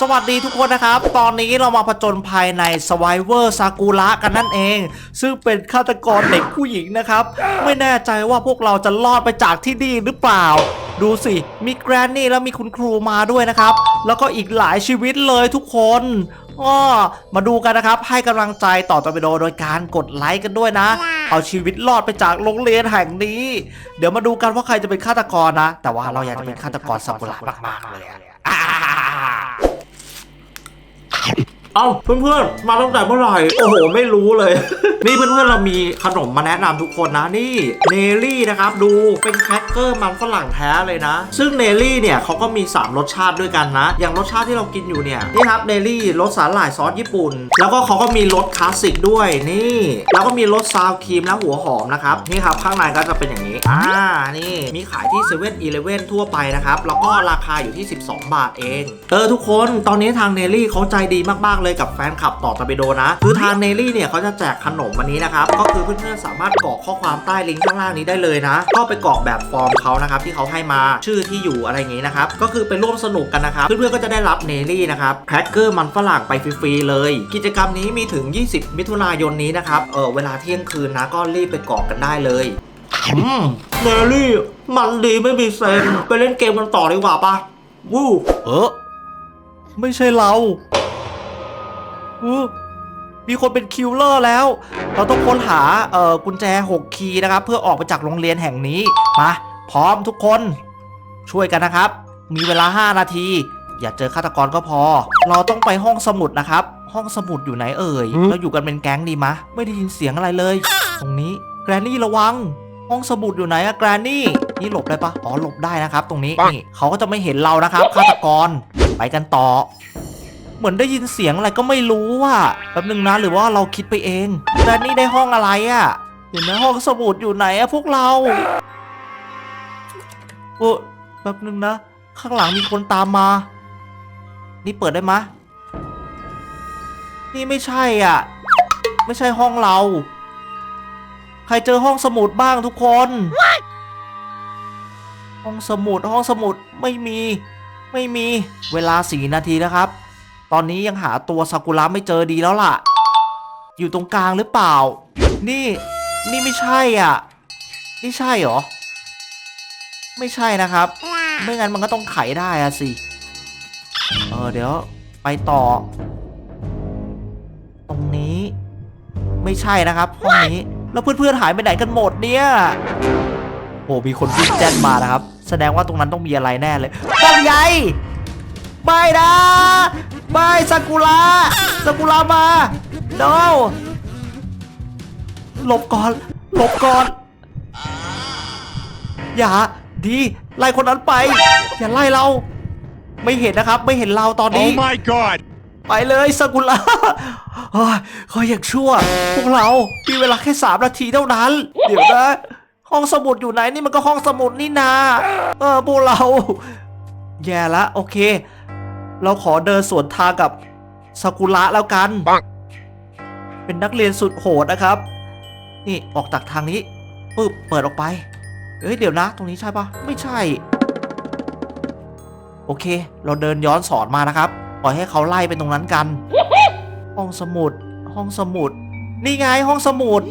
สวัสดีทุกคนนะครับ ตอนนี้เรามาผจญภัยใน Survivor ซากุระกันนั่นเอง ซึ่งเป็นฆาตกรเด็กผู้หญิงนะครับ ไม่แน่ใจว่าพวกเราจะรอดไปจากที่นี่หรือเปล่า ดูสิ มีแกรนนี่แล้วมีคุณครูมาด้วยนะครับ แล้วก็อีกหลายชีวิตเลยทุกคนอ้อมาดูกันนะครับ ให้กำลังใจต่อตอร์ปิโดโดยการกดไลค์กันด้วยนะ เอาชีวิตรอดไปจากโรงเรียนแห่งนี้ เดี๋ยวมาดูกันว่าใครจะเป็นฆาตกรนะ แต่ว่าเราอยากจะเป็นฆาตกรซากุระมากๆเลยอะอ่า เอาเพื่อนๆ มาตั้งแต่เมื่อไหร่ โอ้โห ไม่รู้เลย นี่เพื่อนๆ เรามีขนมมาแนะนำทุกคนนะ นี่เนลลี่นะครับ ดูเป็นแครกเกอร์มันฝรั่งแท้เลยนะ ซึ่งเนลลี่เนี่ยเขาก็มี 3 รสชาติด้วยกันนะ อย่างรสชาติที่เรากินอยู่เนี่ย นี่ครับเนลลี่รสสาหร่ายซอสญี่ปุ่น แล้วก็เขาก็มีรสคลาสสิกด้วยนี่ แล้วก็มีรสซาวครีมและหัวหอมนะครับ นี่ครับข้างในก็จะเป็นอย่างนี้ อ่า นี่มีขายที่7 e เ e ่ e อทั่วไปนะครับ แล้วก็ราคาอยู่ที่ 12 บาทเอง เออทุกคน ตอนนี้ทางเนลลี่เขาใจดีมากๆเลยกับแฟนคลับต่อตะเบโดนะ คือทางเนลลี่เนี่ยเขาจะแจกขนมวันนี้นะครับ ก็คือเพื่อนๆสามารถกรอกข้อความใต้ลิงก์ข้างล่างนี้ได้เลยนะ ก็ไปกรอกแบบฟอร์มเขานะครับที่เขาให้มาชื่อที่อยู่อะไรอย่างงี้นะครับ ก็คือไปร่วมสนุกกันนะครับ เพื่อนๆก็จะได้รับเนลลี่นะครับแครกเกอร์มันฝรั่งไปฟรีๆเลย กิจกรรมนี้มีถึง 20 มิถุนายนนี้นะครับเออเวลาเที่ยงคืนนะก็รีบไปกรอกกันได้เลยอืมเนลลี่ มันดีไม่มีเซนไปเล่นเกมกันต่อดีกว่าปะวู้เออไม่ใช่เรา วู้มีคนเป็นคิวเลอร์แล้ว เราต้องค้นหาเอ่อกุญแจ 6 คีย์นะครับ เพื่อออกไปจากโรงเรียนแห่งนี้ มา พร้อมทุกคนช่วยกันนะครับ มีเวลา 5 นาที อย่าเจอฆาตกรก็พอ เราต้องไปห้องสมุดนะครับ ห้องสมุดอยู่ไหนเอ่ย เราอยู่กันเป็นแก๊งดีมะ ไม่ได้ยินเสียงอะไรเลย ตรงนี้แกรนนี่ระวัง ห้องสมุดอยู่ไหนอะแกรนนี่นี่หลบได้ปะอ๋อหลบได้นะครับ ตรงนี้นี่เขาก็จะไม่เห็นเรานะครับฆาตกรไปกันต่อ เหมือนได้ยินเสียงอะไรก็ไม่รู้ว่ะแป๊บนึงนะหรือว่าเราคิดไปเองแกรนนี่ได้ห้องอะไรอะเห็นไหมห้องสมุดอยู่ไหนอะพวกเราโอ้แป๊บนึงนะ ข้างหลังมีคนตามมา นี่เปิดได้มะ นี่ไม่ใช่อะ ไม่ใช่ห้องเรา ใครเจอห้องสมุดบ้างทุกคนห้องสมุดห้องสมุดไม่มี ไม่มีเวลาสี่นาทีนะครับ ตอนนี้ยังหาตัวซากุระไม่เจอดีแล้วล่ะ อยู่ตรงกลางหรือเปล่า นี่นี่ไม่ใช่อะ นี่ใช่เหรอ ไม่ใช่นะครับ ไม่งั้นมันก็ต้องไขได้อะสิ เออเดี๋ยวไปต่อ ตรงนี้ ไม่ใช่นะครับห้องนี้ แล้วเพื่อนๆหายไปไหนกันหมดเนี่ย โอ้มีคนวิ่งแจ้งมานะครับ แสดงว่าตรงนั้นต้องมีอะไรแน่เลยต้นใหญ่ไม่นะ ไม่ซากุระซากุระมา no หลบก่อน หลบก่อน อย่า ดี ไล่คนนั้นไป อย่าไล่เรา ไม่เห็นนะครับ ไม่เห็นเราตอนนี้ Oh my god! ไปเลยซากุระเฮ้ยเขาอยากชั่ว พวกเรา มีเวลาแค่สามนาทีเท่านั้น เดี๋ยวนะ ห้องสมุดอยู่ไหน นี่มันก็ห้องสมุดนี่นา เออพวกเรา แย่ละ โอเค เราขอเดินสวนทางกับซากุระแล้วกันปังเป็นนักเรียนสุดโหดนะครับ นี่ออกจากทางนี้ปึ๊บเปิดออกไป เอ้ยเดี๋ยวนะ ตรงนี้ใช่ปะไม่ใช่ โอเค เราเดินย้อนสอนมานะครับ ปล่อยให้เขาไล่ไปตรงนั้นกัน ห้องสมุด ห้องสมุด นี่ไงห้องสมุด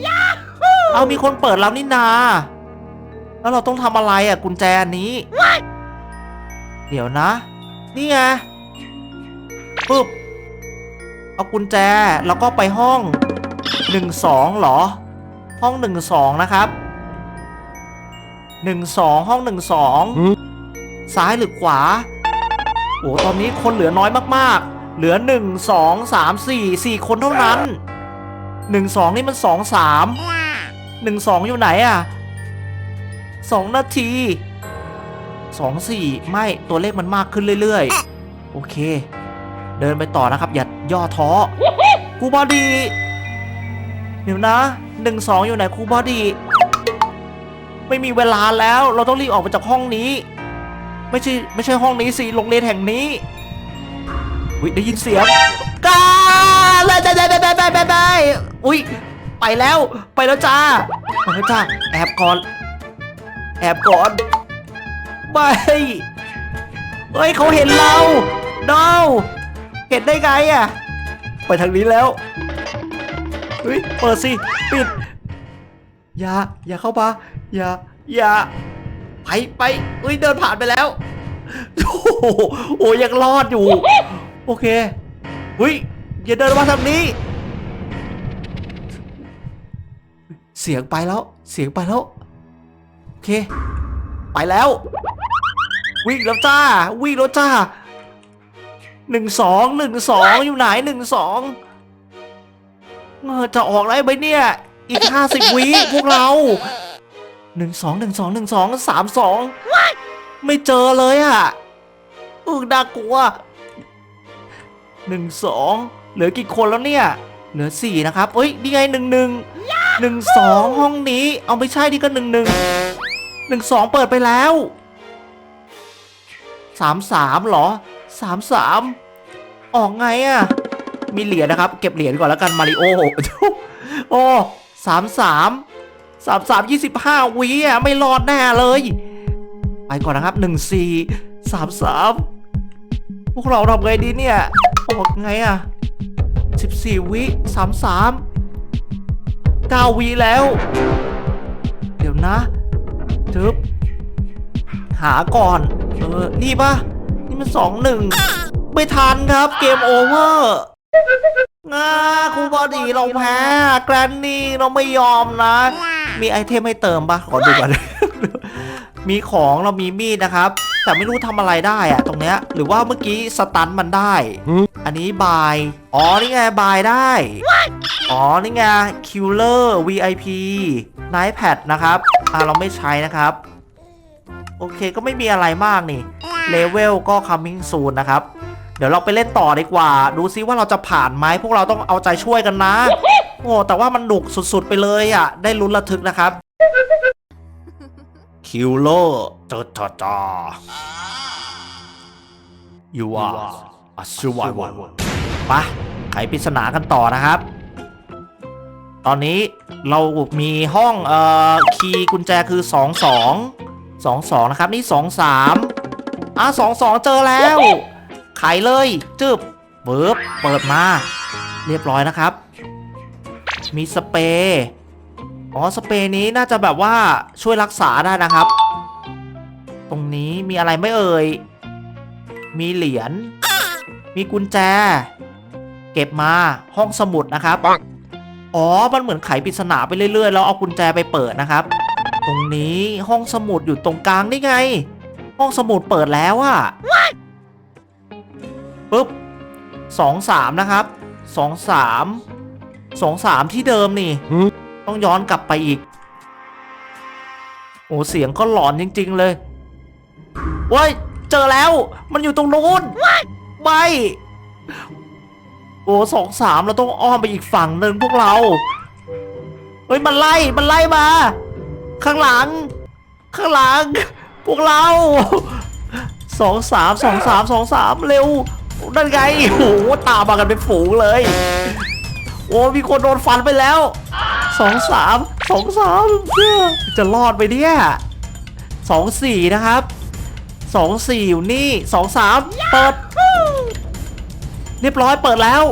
เอามีคนเปิดแล้วนี่นา แล้วเราต้องทำอะไรอะกุญแจอันนี้ เดี๋ยวนะ นี่ไง ปึ๊บ เอากุญแจแล้วก็ไปห้องหนึ่งสองเหรอ ห้องหนึ่งสองนะครับหนึ่งสองห้องหนึ่งสองหืมซ้ายหรือขวา โอ้ตอนนี้คนเหลือน้อยมากๆ เหลือหนึ่งสองสามสี่สี่คนเท่านั้นหนึ่งสองนี่มันสองสามหนึ่งสองอยู่ไหนอะสองนาทีสองสี่ไม่ตัวเลขมันมากขึ้นเรื่อย ๆ โอเค เดินไปต่อนะครับอย่าย่อท้อครูบอดีเดี๋ยวนะหนึ่งสองอยู่ไหนครูบอดีไม่มีเวลาแล้วเราต้องรีบออกไปจากห้องนี้ ไม่ใช่ไม่ใช่ห้องนี้สิโรงเรียนแห่งนี้อุ้ยได้ยินเสียงกาเลยจ้าจ้าจ้าจ้าจ้าจ้าอุ้ยไปแล้วไปแล้วจ้าไปแล้วจ้าแอบก่อน แอบก่อนไม่เฮ้ยเขาเห็นเรา no เห็นได้ไงอะ ไปทางนี้แล้วเฮ้ยเปิดสิปิด อย่า อย่าเข้ามา อย่า อย่า ไปไปเฮ้ย เดินผ่านไปแล้ว โอ้โหโอ้ยังรอดอยู่ โอเคเฮ้ย อย่าเดินมาทางนี้ เสียงไปแล้ว เสียงไปแล้ว โอเค ไปแล้ว วิ่งแล้วจ้า วิ่งแล้วจ้า หนึ่งสองหนึ่งสองอยู่ไหนหนึ่งสองเออจะออกได้ไหมเนี่ย อีกห้าสิบวิพวกเราหนึ่งสองหนึ่งสองหนึ่งสองสามสองไม่เจอเลยอะอึกน่ากลัวหนึ่งสองเหลือกี่คนแล้วเนี่ย เหลือสี่นะครับเอ้ยนี่ไงหนึ่งหนึ่งหนึ่งสองห้องนี้ เอาไม่ใช่นี่ก็หนึ่งหนึ่งหนึ่งสองเปิดไปแล้วสามสามเหรอ สามสามออกไงอะ่ะ มีเหรียญนะครับ เก็บเหรียญก่อนแล้วกันมาริโอโอ้สามสามสามสามยี่สิบห้าวิอะ ไม่รอดแน่เลย ไปก่อนนะครับหนึ่งสี่สามสามพวกเราทำไงดีเนี่ยออกไงอะสิบสี่วิสามสามเก้าวิแล้ว เดี๋ยวนะทึบหาก่อน เออ นี่ปะนี่ มันสองหนึ่งไม่ทันครับเกมโอเวอร์ง่าครูบอดีเราแพ้แกรนนี่เราไม่ยอมนะ มีไอเทมให้เติมปะขอดูก่อนมีของเรามีมีดนะครับ แต่ไม่รู้ทำอะไรได้อะตรงเนี้ย หรือว่าเมื่อกี้สตันมันได้ อันนี้บาย อ๋อนี่ไงบายได้ อ๋อนี่ไง Killer VIP Night Pad นะครับ อ่าเราไม่ใช้นะครับ โอเคก็ไม่มีอะไรมากนี่ เลเวลก็ coming soon นะครับ เดี๋ยวเราไปเล่นต่อดีกว่า ดูซิว่าเราจะผ่านไหมพวกเราต้องเอาใจช่วยกันนะ โอ้แต่ว่ามันหนุกสุดๆไปเลยอะ ได้ลุ้นระทึกนะครับ คิวโลจอจอจอ you are a survivor ไปะไขปริศนากันต่อนะครับ ตอนนี้เรามีห้องเอ่อคีย์กุญแจคือ 2 2 2 2 นะครับ นี่ 2 3 อะ2 2เจอแล้วไขเลยจึบเบิบเปิดมา เรียบร้อยนะครับ มีสเปรย์อ๋อสเปรย์นี้น่าจะแบบว่าช่วยรักษาได้นะครับ ตรงนี้มีอะไรไม่เอ่ย มีเหรียญ มีกุญแจ เก็บมาห้องสมุดนะครับ อ๋อ มันเหมือนไขปริศนาไปเรื่อยๆ แล้วเอากุญแจไปเปิดนะครับ ตรงนี้ห้องสมุดอยู่ตรงกลางนี่ไง ห้องสมุดเปิดแล้วอะปุ๊บสองสามนะครับสองสามสองสามที่เดิมนี่ ต้องย้อนกลับไปอีก โอ้เสียงก็หลอนจริง ๆ เลยเว้ยเจอแล้ว มันอยู่ตรงนู้นไม่โอ้สองสามเราต้องอ้อมไปอีกฝั่งหนึ่งพวกเราเฮ้ยมันไล่มันไล่มา ข้างหลัง ข้างหลัง พวกเราสองสามสองสามสองสามเร็วนั่นไงโอ้โหตามมากันเป็นฝูงเลย โอ้มีคนโดนฟันไปแล้วสองสามสองสามจะรอดไปเนี่ยสองสี่นะครับสองสี่อยู่นี่สองสามเปิด เรียบร้อยเปิดแล้ว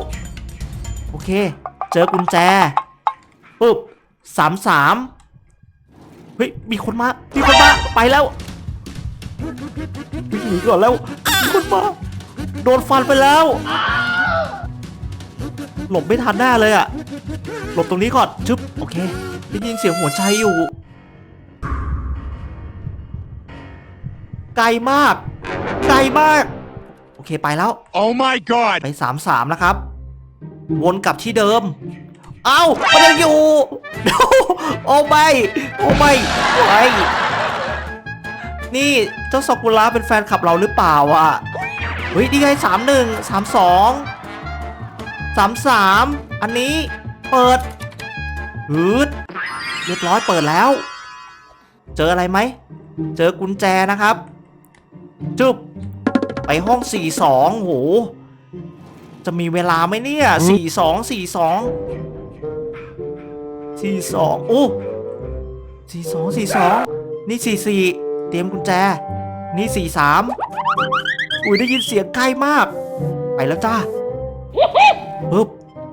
โอเค เจอกุญแจปุ๊บสามสามเฮ้ยมีคนมา มีคนมา ไปแล้ว วิ่งหนีก่อนแล้วมีคนมาโดนฟันไปแล้ว หลบไม่ทันแน่เลยอะหลบตรงนี้ก่อนชึบโอเคได้ยินเสียงหัวใจอยู่ ไกลมาก ไกลมาก โอเคไปแล้ว Oh my god! ไปสามสามนะครับ วนกลับที่เดิม เอ้ามันยังอยู่ โอ้ไม่ โอ้ไม่ไว้ นี่เจ้าซากุระเป็นแฟนคลับเราหรือเปล่าอะเฮ้ยนี่ไงสามหนึ่งสามสองสามสามอันนี้เปิดฮึดเรียบร้อยเปิดแล้ว เจออะไรไหม เจอกุญแจนะครับ จุบไปห้อง42โห จะมีเวลาไหมเนี่ย42 42 42โอ้42 42นี่44 เตรียมกุญแจ นี่43อุ้ยได้ยินเสียงใกล้มาก ไปแล้วจ้าปึ๊บ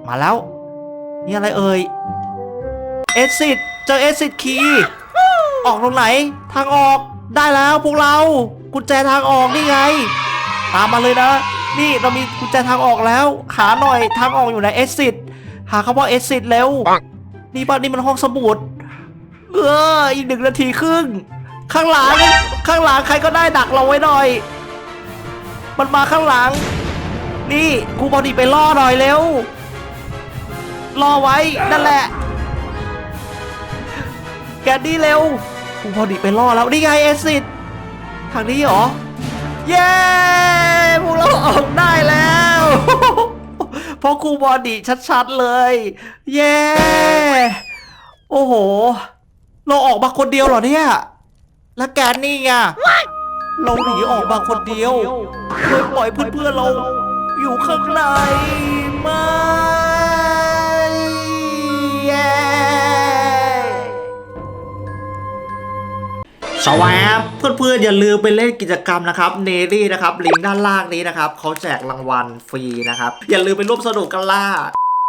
มาแล้ว นี่อะไรเอ่ยเอซิดเจอเอซิดคีย์ออกตรงไหน ทางออกได้แล้วพวกเรา กุญแจทางออกนี่ไง ตามมาเลยนะ นี่เรามีกุญแจทางออกแล้ว หาหน่อยทางออกอยู่ไหนเอซิดหาคำว่าเอซิดเร็วนี่บ้านนี่มันห้องสมุดเอออีกหนึ่งนาทีครึ่ง ข้างหลัง ข้างหลังใครก็ได้ดักเราไว้หน่อย มันมาข้างหลัง นี่ครูบอดีไปล่อหน่อยเร็วรอไว้นั่นแหละ แกดี้เร็วครูบอดีไปล่อแล้วนี่ไงเอซิดทางนี้เหรอ เย้พวกเราออกได้แล้วเพราะครูบอดีชัดๆเลย เย้ โอ้โห เราออกมาคนเดียวเหรอเนี่ย แล้วแกนนี่ไงเราหนีออกมาคนเดียวเลยปล่อยเพื่อนๆเรา อยู่ข้างในไม่เย้สวัสดีครับเพื่อนๆอย่าลืมไปเล่นกิจกรรมนะครับเนรี่นะครับลิงก์ด้านล่างนี้นะครับเขาแจกรางวัลฟรีนะครับ อย่าลืมไปร่วมสนุกกันล่ะ